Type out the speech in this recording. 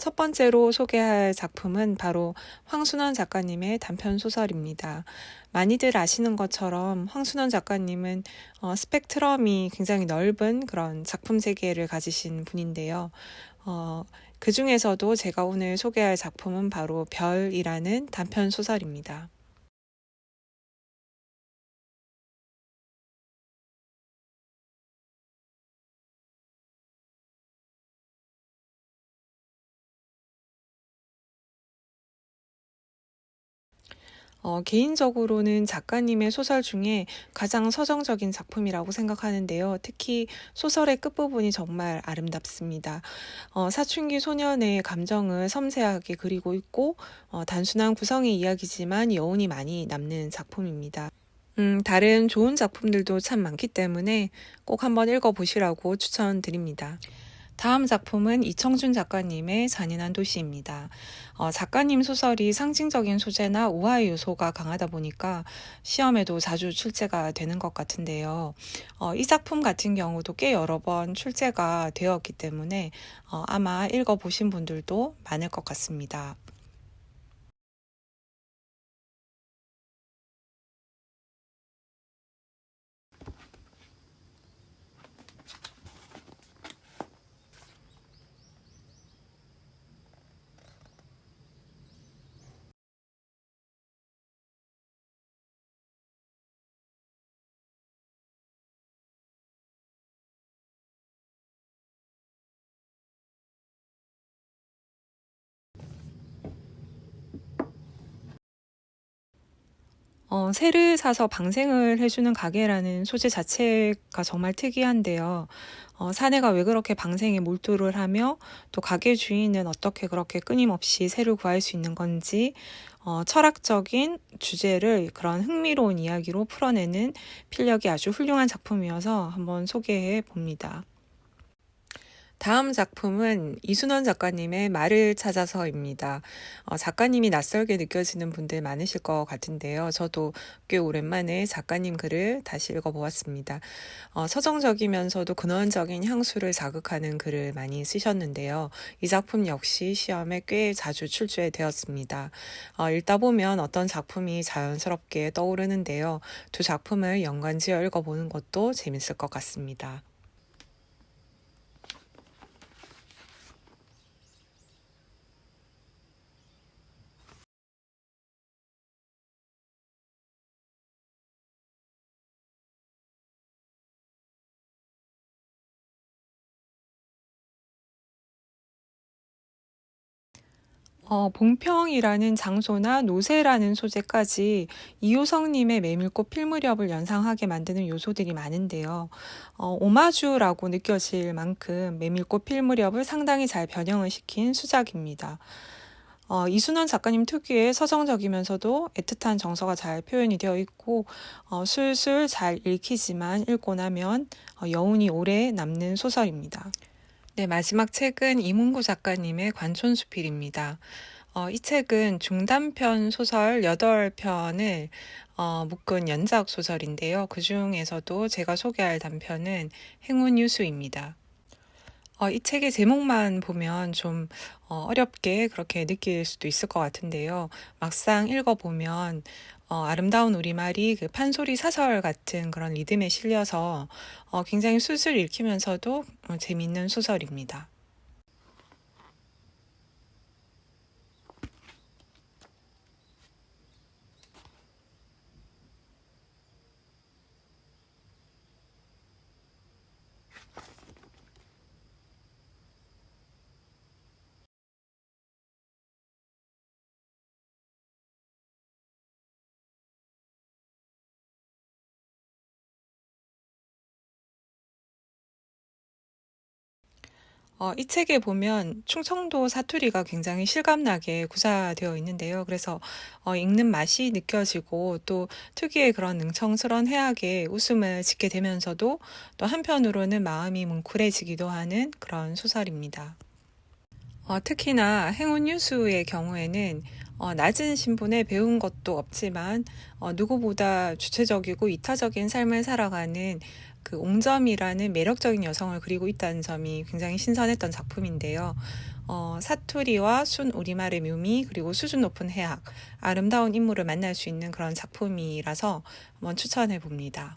첫 번째로 소개할 작품은 바로 황순원 작가님의 단편 소설입니다. 많이들 아시는 것처럼 황순원 작가님은 어, 스펙트럼이 굉장히 넓은 그런 작품 세계를 가지신 분인데요. 어, 그 중에서도 제가 오늘 소개할 작품은 바로 별이라는 단편 소설입니다. 어, 개인적으로는 작가님의 소설 중에 가장 서정적인 작품이라고 생각하는데요. 특히 소설의 끝부분이 정말 아름답습니다. 어, 사춘기 소년의 감정을 섬세하게 그리고 있고, 어, 단순한 구성의 이야기지만 여운이 많이 남는 작품입니다. 음, 다른 좋은 작품들도 참 많기 때문에 꼭 한번 읽어보시라고 추천드립니다. 다음 작품은 이청준 작가님의 잔인한 도시입니다. 어, 작가님 소설이 상징적인 소재나 우화의 요소가 강하다 보니까 시험에도 자주 출제가 되는 것 같은데요. 어, 이 작품 같은 경우도 꽤 여러 번 출제가 되었기 때문에 어, 아마 읽어보신 분들도 많을 것 같습니다. 어, 새를 사서 방생을 해주는 가게라는 소재 자체가 정말 특이한데요. 어, 사내가 왜 그렇게 방생에 몰두를 하며 또 가게 주인은 어떻게 그렇게 끊임없이 새를 구할 수 있는 건지 어, 철학적인 주제를 그런 흥미로운 이야기로 풀어내는 필력이 아주 훌륭한 작품이어서 한번 소개해 봅니다. 다음 작품은 이순원 작가님의 말을 찾아서입니다. 어, 작가님이 낯설게 느껴지는 분들 많으실 것 같은데요. 저도 꽤 오랜만에 작가님 글을 다시 읽어보았습니다. 어, 서정적이면서도 근원적인 향수를 자극하는 글을 많이 쓰셨는데요. 이 작품 역시 시험에 꽤 자주 출제되었습니다. 어, 읽다 보면 어떤 작품이 자연스럽게 떠오르는데요. 두 작품을 연관지어 읽어보는 것도 재밌을 것 같습니다. 어, 봉평이라는 장소나 노새라는 소재까지 이효성님의 메밀꽃 필무렵을 연상하게 만드는 요소들이 많은데요. 어, 오마주라고 느껴질 만큼 메밀꽃 필무렵을 상당히 잘 변형을 시킨 수작입니다. 어, 이순원 작가님 특유의 서정적이면서도 애틋한 정서가 잘 표현이 되어 있고 어, 술술 잘 읽히지만 읽고 나면 어, 여운이 오래 남는 소설입니다. 네, 마지막 책은 이문구 작가님의 관촌수필입니다. 어, 이 책은 중단편 소설 8편을 어, 묶은 연작 소설인데요. 그 중에서도 제가 소개할 단편은 행운 유수입니다. 어, 이 책의 제목만 보면 좀 어, 어렵게 그렇게 느낄 수도 있을 것 같은데요. 막상 읽어보면 어, 아름다운 우리말이 그 판소리 사설 같은 그런 리듬에 실려서 어, 굉장히 술술 읽히면서도 어, 재미있는 소설입니다. 어, 이 책에 보면 충청도 사투리가 굉장히 실감나게 구사되어 있는데요. 그래서 어, 읽는 맛이 느껴지고 또 특유의 그런 능청스런 해악에 웃음을 짓게 되면서도 또 한편으로는 마음이 뭉클해지기도 하는 그런 소설입니다. 어, 특히나 행운뉴스의 경우에는 어, 낮은 신분에 배운 것도 없지만 어, 누구보다 주체적이고 이타적인 삶을 살아가는 그 옹점이라는 매력적인 여성을 그리고 있다는 점이 굉장히 신선했던 작품인데요. 어, 사투리와 순 우리말의 묘미 그리고 수준 높은 해학, 아름다운 인물을 만날 수 있는 그런 작품이라서 한번 추천해 봅니다.